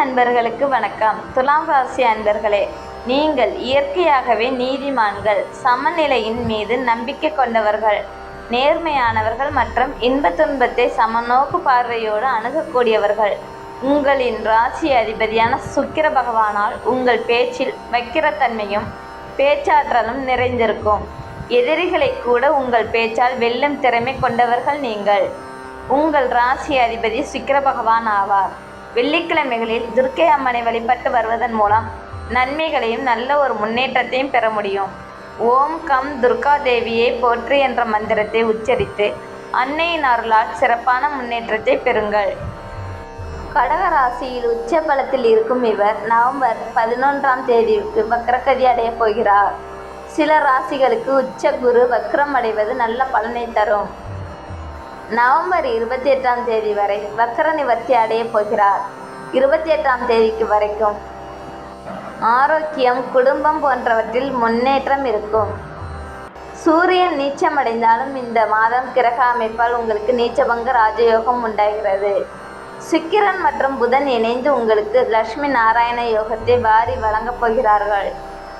அன்பர்களுக்கு வணக்கம். துலாம் ராசி அன்பர்களே நீங்கள் இயற்கையாகவே நீதிமான்கள் சமநிலையின் மீது நம்பிக்கை கொண்டவர்கள் நேர்மையானவர்கள் மற்றும் இன்ப துன்பத்தை சமநோக்கு பார்வையோடு அணுகக்கூடியவர்கள். உங்களின் ராசி அதிபதியான சுக்கிர பகவானால் உங்கள் பேச்சில் வக்கிரத்தன்மையும் பேச்சாற்றலும் நிறைந்திருக்கும். எதிரிகளை கூட உங்கள் பேச்சால் வெல்லும் திறமை கொண்டவர்கள் நீங்கள். உங்கள் ராசி அதிபதி சுக்கிர பகவான் ஆவார். வெள்ளிக்கிழமைகளில் துர்க்கை அம்மனை வழிபட்டு வருவதன் மூலம் நன்மைகளையும் நல்ல ஒரு முன்னேற்றத்தையும் பெற முடியும். ஓம் கம் துர்கா தேவியை போற்றி என்ற மந்திரத்தை உச்சரித்து அன்னையின் அருளால் சிறப்பான முன்னேற்றத்தை பெறுங்கள். கடக ராசியில் உச்ச பலத்தில் இருக்கும் இவர் நவம்பர் பதினொன்றாம் தேதிக்கு வக்ரகதி அடையப் போகிறார். சில ராசிகளுக்கு உச்ச குரு வக்ரம் அடைவது நல்ல பலனை தரும். நவம்பர் இருபத்தி எட்டாம் தேதி வரை வக்கர நிவர்த்தி அடையப் போகிறார். இருபத்தி எட்டாம் தேதிக்கு வரைக்கும். ஆரோக்கியம் குடும்பம் போன்றவற்றில் முன்னேற்றம் இருக்கும். சூரியன் நீச்சமடைந்தாலும் இந்த மாதம் கிரக அமைப்பால் உங்களுக்கு நீச்சபங்க ராஜயோகம் உண்டாகிறது. சுக்கிரன் மற்றும் புதன் இணைந்து உங்களுக்கு லட்சுமி நாராயண யோகத்தை வாரி வழங்கப் போகிறார்கள்.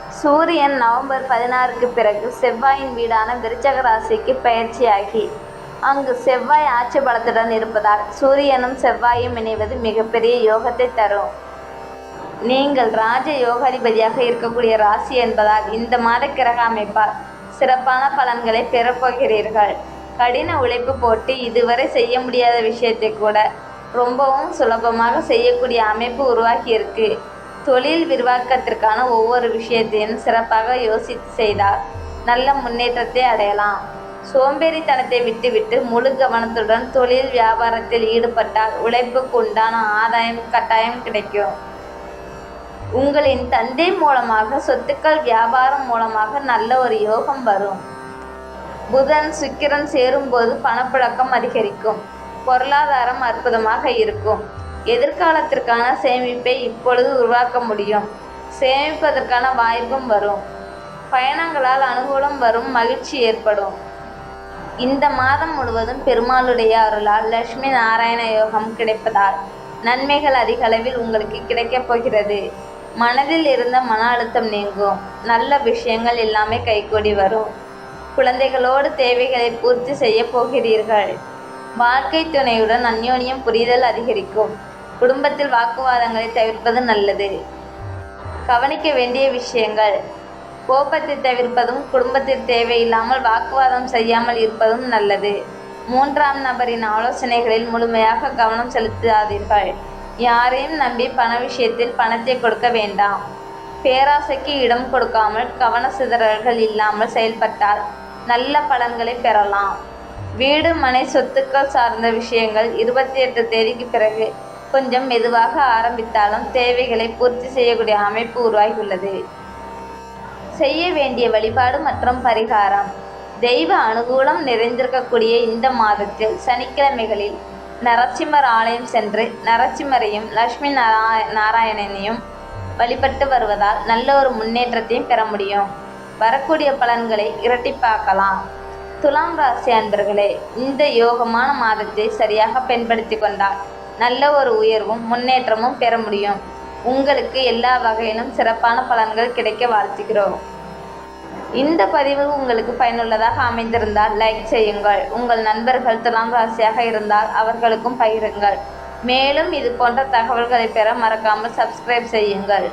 சூரியன் நவம்பர் பதினாறுக்கு பிறகு செவ்வாயின் வீடான விருச்சக ராசிக்கு பயிற்சியாகி அங்கு செவ்வாய் ஆட்சி பலத்துடன் இருப்பதால் சூரியனும் செவ்வாயும் இணைவது மிகப்பெரிய யோகத்தை தரும். நீங்கள் ராஜ யோகாதிபதியாக இருக்கக்கூடிய ராசி என்பதால் இந்த மாத கிரக அமைப்பால் சிறப்பான பலன்களை பெறப்போகிறீர்கள். கடின உழைப்பு போட்டு இதுவரை செய்ய முடியாத விஷயத்தை கூட ரொம்பவும் சுலபமாக செய்யக்கூடிய அமைப்பு உருவாகி இருக்கு. தொழில் விரிவாக்கத்திற்கான ஒவ்வொரு விஷயத்தையும் சிறப்பாக யோசித்து செய்தால் நல்ல முன்னேற்றத்தை அடையலாம். சோம்பேறித்தனத்தை விட்டுவிட்டு முழு கவனத்துடன் தொழில் வியாபாரத்தில் ஈடுபட்டால் உழைப்புக்கு உண்டான ஆதாயம் கட்டாயம் கிடைக்கும். உங்களின் தந்தை மூலமாக சொத்துக்கள் வியாபாரம் மூலமாக நல்ல ஒரு யோகம் வரும். புதன் சுக்கிரன் சேரும்போது பணப்புழக்கம் அதிகரிக்கும். பொருளாதாரம் அற்புதமாக இருக்கும். எதிர்காலத்திற்கான சேமிப்பை இப்பொழுது உருவாக்க முடியும். சேமிப்பதற்கான வாய்ப்பும் வரும். பயணங்களால் அனுகூலம் வரும் மகிழ்ச்சி ஏற்படும். இந்த மாதம் முழுவதும் பெருமாளுடைய அருளால் லட்சுமி நாராயண யோகம் கிடைப்பதால் நன்மைகள் அதிக அளவில் உங்களுக்கு கிடைக்கப் போகிறது. மனதில் இருந்த மன அழுத்தம் நீங்கும். நல்ல விஷயங்கள் எல்லாமே கைகூடி வரும். குழந்தைகளோடு தேவைகளை பூர்த்தி செய்ய போகிறீர்கள். வாழ்க்கை துணையுடன் அந்யோன்யம் புரிதல் அதிகரிக்கும். குடும்பத்தில் வாக்குவாதங்களை தவிர்ப்பது நல்லது. கவனிக்க வேண்டிய விஷயங்கள். கோபத்தை தவிர்ப்பதும் குடும்பத்தில் தேவையில்லாமல் வாக்குவாதம் செய்யாமல் இருப்பதும் நல்லது. மூன்றாம் நபரின் ஆலோசனைகளில் முழுமையாக கவனம் செலுத்தாதீர்கள். யாரையும் நம்பி பண விஷயத்தில் பணத்தை கொடுக்க வேண்டாம். பேராசைக்கு இடம் கொடுக்காமல் கவன சிதறல்கள் இல்லாமல் செயல்பட்டால் நல்ல பலன்களை பெறலாம். வீடு மனை சொத்துக்கள் சார்ந்த விஷயங்கள் இருபத்தி எட்டு தேதிக்கு பிறகு கொஞ்சம் மெதுவாக ஆரம்பித்தாலும் தேவைகளை பூர்த்தி செய்யக்கூடிய அமைப்பு உருவாகியுள்ளது. செய்ய வேண்டிய வழிபாடு மற்றும் பரிகாரம். தெய்வ அனுகூலம் நிறைந்திருக்கக்கூடிய இந்த மாதத்தில் சனிக்கிழமைகளில் நரசிம்மர் ஆலயம் சென்று நரசிம்மரையும் லட்சுமி நாராய நாராயணனையும் வழிபட்டு வருவதால் நல்ல ஒரு முன்னேற்றத்தையும் பெற முடியும். வரக்கூடிய பலன்களை இரட்டிப்பாக்கலாம். துலாம் ராசி அன்பர்களே இந்த யோகமான மாதத்தை சரியாக பயன்படுத்தி கொண்டால் நல்ல ஒரு உயர்வும் முன்னேற்றமும் பெற முடியும். உங்களுக்கு எல்லா வகையிலும் சிறப்பான பலன்கள் கிடைக்க வாழ்த்துகிறோம். இந்த பதிவு உங்களுக்கு பயனுள்ளதாக அமைந்திருந்தால் லைக் செய்யுங்கள். உங்கள் நண்பர்கள் துலாம் ராசியாக இருந்தால் அவர்களுக்கும் பகிருங்கள். மேலும் இது போன்ற தகவல்களை பெற மறக்காமல் சப்ஸ்கிரைப் செய்யுங்கள்.